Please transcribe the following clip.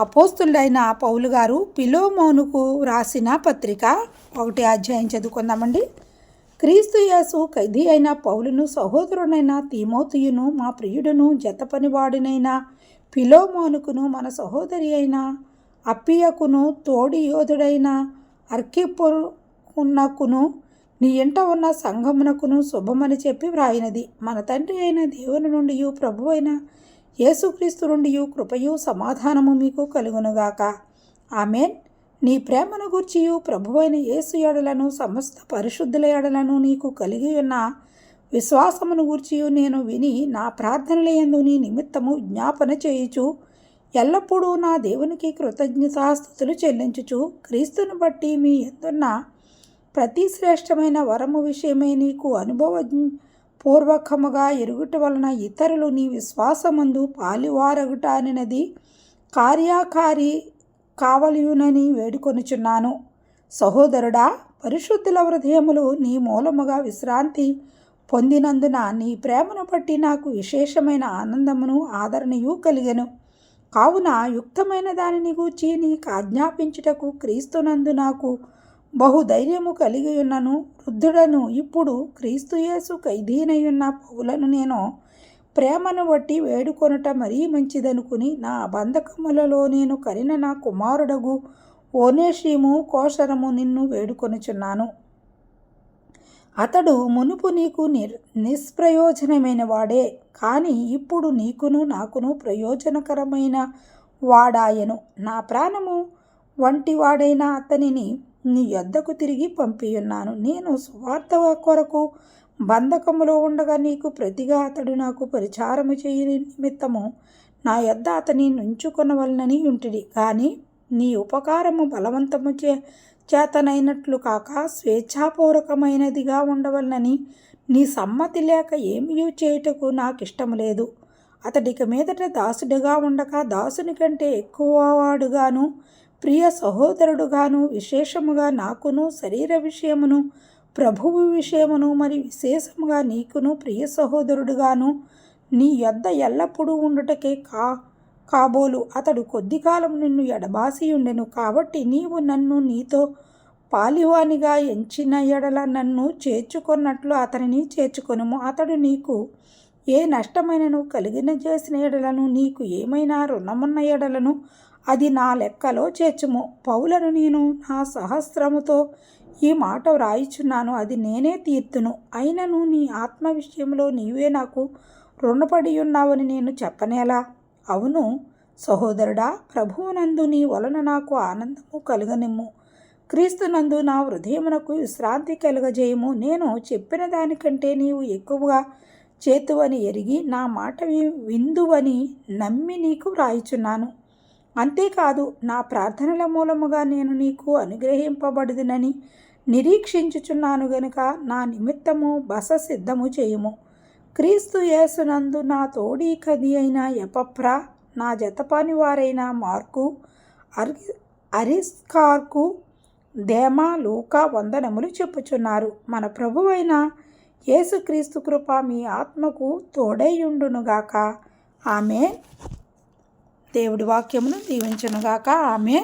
అపోస్తుడైన పౌలు గారు పిలోమోనుకు రాసిన పత్రిక ఒకటి అధ్యాయం చదువుకుందామండి. క్రీస్తు యేసు ఖైదీ అయిన పౌలును సహోదరునైన తీమోతియును మా ప్రియుడును జతపనివాడినైన పిలోమోనుకును మన సహోదరి అయిన అప్పియకును తోడి యోధుడైన అర్కిపున్నకును నీ ఇంట ఉన్న సంఘమునకును శుభమని చెప్పి వ్రాయినది. మన తండ్రి అయిన దేవుని నుండి ప్రభు అయిన యేసుక్రీస్తు నుండి కృపయు సమాధానము మీకు కలుగునుగాక. ఆమెన్. నీ ప్రేమను గూర్చియు ప్రభువైన యేసు ఎడలను సమస్త పరిశుద్ధుల ఎడలను నీకు కలిగి ఉన్న విశ్వాసమును గూర్చియు నేను విని నా ప్రార్థనలయందు నీ నిమిత్తము జ్ఞాపన చేయుచు ఎల్లప్పుడూ నా దేవునికి కృతజ్ఞతాస్థుతులు చెల్లించుచు క్రీస్తుని బట్టి మీ ఎందున్న ప్రతి శ్రేష్టమైన వరము విషయమై నీకు అనుభవ పూర్వకముగా ఎరుగుట వలన ఇతరులు నీ విశ్వాసమందు పాలివారగుట అనినది. కార్యాకారి కావలియునని వేడుకొనుచున్నాను. సహోదరుడా పరిశుద్ధుల హృదయములు నీ మూలముగా విశ్రాంతి పొందినందున నీ ప్రేమను బట్టి నాకు విశేషమైన ఆనందమును ఆదరణయు కలిగెను. కావున యుక్తమైన దానిని గూర్చి నీకు ఆజ్ఞాపించుటకు క్రీస్తునందు నాకు బహుధైర్యము కలిగి ఉన్నను వృద్ధుడను ఇప్పుడు క్రీస్తుయేసు ఖైదీనయున్న పౌలను నేను ప్రేమను బట్టి వేడుకొనుట మరీ మంచిదనుకుని నా బంధకములలో నేను కరిన నా కుమారుడగు ఓనేషీము కోశరము నిన్ను వేడుకొనుచున్నాను. అతడు మునుపు నీకు నిర్ నిష్ప్రయోజనమైన వాడే కానీ ఇప్పుడు నీకును నాకును ప్రయోజనకరమైన వాడాయను. నా ప్రాణము వంటి వాడైన అతనిని నీ యొద్దకు తిరిగి పంపియున్నాను. నేను స్వార్థ కొరకు బంధకములో ఉండగా నీకు ప్రతిగా అతడు నాకు పరిచారము చేయని నిమిత్తము నా యొద్ద అతని నుంచుకొనవలనని ఉంటిది కానీ నీ ఉపకారము బలవంతము చే చేతనైనట్లు కాక స్వేచ్ఛాపూర్వకమైనదిగా ఉండవలనని నీ సమ్మతి లేక ఏమీ చేయుటకు నాకు ఇష్టము లేదు. అతడికి మీదట దాసుడిగా ఉండక దాసుని కంటే ఎక్కువవాడుగాను ప్రియ సహోదరుడుగాను విశేషముగా నాకును శరీర విషయమును ప్రభువు విషయమును మరి విశేషముగా నీకును ప్రియ సహోదరుడుగాను నీ యొద్ద ఎల్లప్పుడూ ఉండుటకే కా కాబోలు. అతడు కొద్ది కాలం నిన్ను ఎడబాసి ఉండెను కాబట్టి నీవు నన్ను నీతో పాలివానిగా ఎంచిన ఎడల నన్ను చేర్చుకున్నట్లు అతనిని చేర్చుకొనుము. అతడు నీకు ఏ నష్టమైనను కలిగిన చేసిన ఎడలను నీకు ఏమైనా రుణమున్న ఎడలను అది నా లెక్కలో చేర్చుము. పౌలను నేను నా సహస్రముతో ఈ మాట వ్రాయిచున్నాను అది నేనే తీర్తును. అయినను నీ ఆత్మ విషయంలో నీవే నాకు రుణపడి ఉన్నావని నేను చెప్పనేలా? అవును సహోదరుడా ప్రభువునందు నీ వలన నాకు ఆనందము కలుగనిమ్ము. క్రీస్తునందు నా హృదయమునకు విశ్రాంతి కలుగజేయము. నేను చెప్పిన దానికంటే నీవు ఎక్కువగా చేతువని ఎరిగి నా మాట విందువని నమ్మి నీకు వ్రాయిచున్నాను. అంతేకాదు నా ప్రార్థనల మూలముగా నేను నీకు అనుగ్రహింపబడుదునని నిరీక్షించుచున్నాను గనుక నా నిమిత్తము బస సిద్ధము చేయుము. క్రీస్తు యేసునందు నా తోడీ కది అయిన ఎపప్రా నా జతపాని వారైన మార్కు అరి అరిస్కార్కు దేమా లూకా వందనములు చెప్పుచున్నారు. మన ప్రభువైన యేసుక్రీస్తు కృప మీ ఆత్మకు తోడైయుండునుగాక ఆమె దేవుడి వాక్యమును దీవించునుగాక. ఆమె